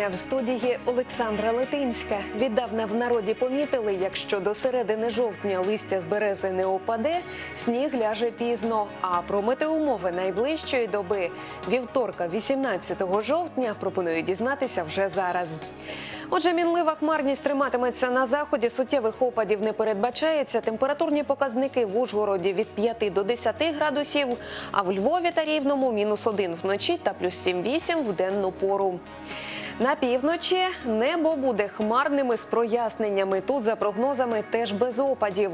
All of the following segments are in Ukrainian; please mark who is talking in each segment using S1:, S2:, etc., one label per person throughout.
S1: вітання в студії Олександра Летинська. Віддавна в народі помітили, якщо до середини жовтня листя з берези не опаде, сніг ляже пізно. А про метеумови найближчої доби вівторка, 18 жовтня, пропоную дізнатися вже зараз. Отже, мінлива хмарність триматиметься на заході. Суттєвих опадів не передбачається. Температурні показники в Ужгороді від 5 до 10 градусів, а в Львові та Рівному мінус 1 вночі та плюс 7-8 в денну пору. На півночі небо буде хмарними з проясненнями. Тут, за прогнозами, теж без опадів.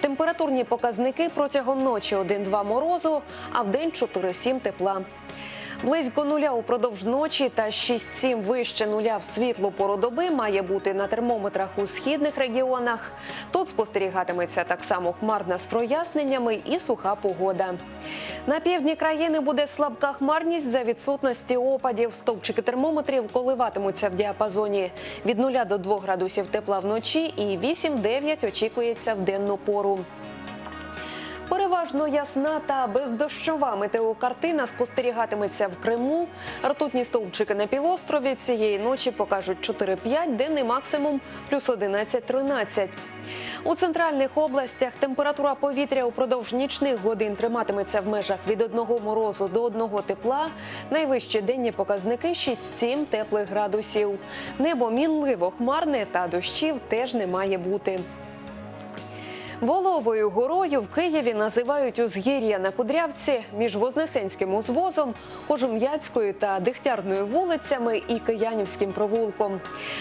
S1: Температурні показники протягом ночі 1-2 морозу, а в день 4-7 тепла. Близько нуля упродовж ночі та 6-7 вище нуля в світлу пору доби має бути на термометрах у східних регіонах. Тут спостерігатиметься так само хмарна з проясненнями і суха погода. На півдні країни буде слабка хмарність за відсутності опадів. Стовпчики термометрів коливатимуться в діапазоні від 0 до 2 градусів тепла вночі і 8-9 очікується в денну пору. Переважно ясна та бездощова метеокартина спостерігатиметься в Криму. Ртутні стовпчики на півострові цієї ночі покажуть 4-5, денний максимум плюс 11-13. У центральних областях температура повітря упродовж нічних годин триматиметься в межах від одного морозу до одного тепла. Найвищі денні показники 6-7 теплих градусів. Небо мінливо хмарне та дощів теж не має бути. Воловою горою в Києві називають узгір'я на Кудрявці між Вознесенським узвозом, Кожум'яцькою та Дегтярною вулицями і Киянівським провулком.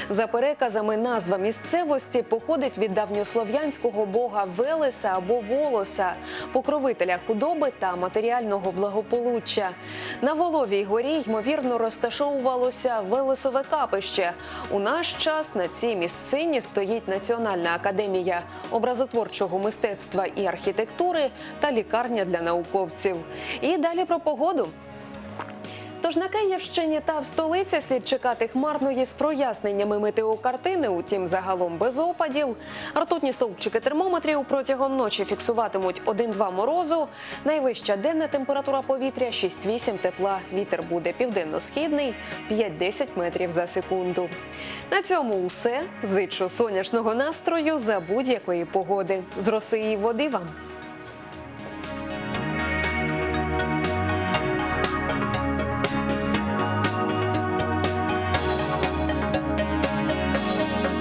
S1: За переказами назва місцевості походить від давньослов'янського бога Велеса або Волоса, покровителя худоби та матеріального благополуччя. На Воловій горі ймовірно розташовувалося Велесове капище. У наш час на цій місцині стоїть Національна академія образотворчого мистецтва і архітектури та лікарня для науковців. І далі про погоду. Тож на Київщині та в столиці слід чекати хмарної з проясненнями метеокартини, утім загалом без опадів. Ртутні стовпчики термометрів протягом ночі фіксуватимуть 1-2 морозу. Найвища денна температура повітря 6-8 тепла. Вітер буде південно-східний 5-10 метрів за секунду. На цьому усе. Зичу сонячного настрою за будь-якої погоди. З роси і води вам.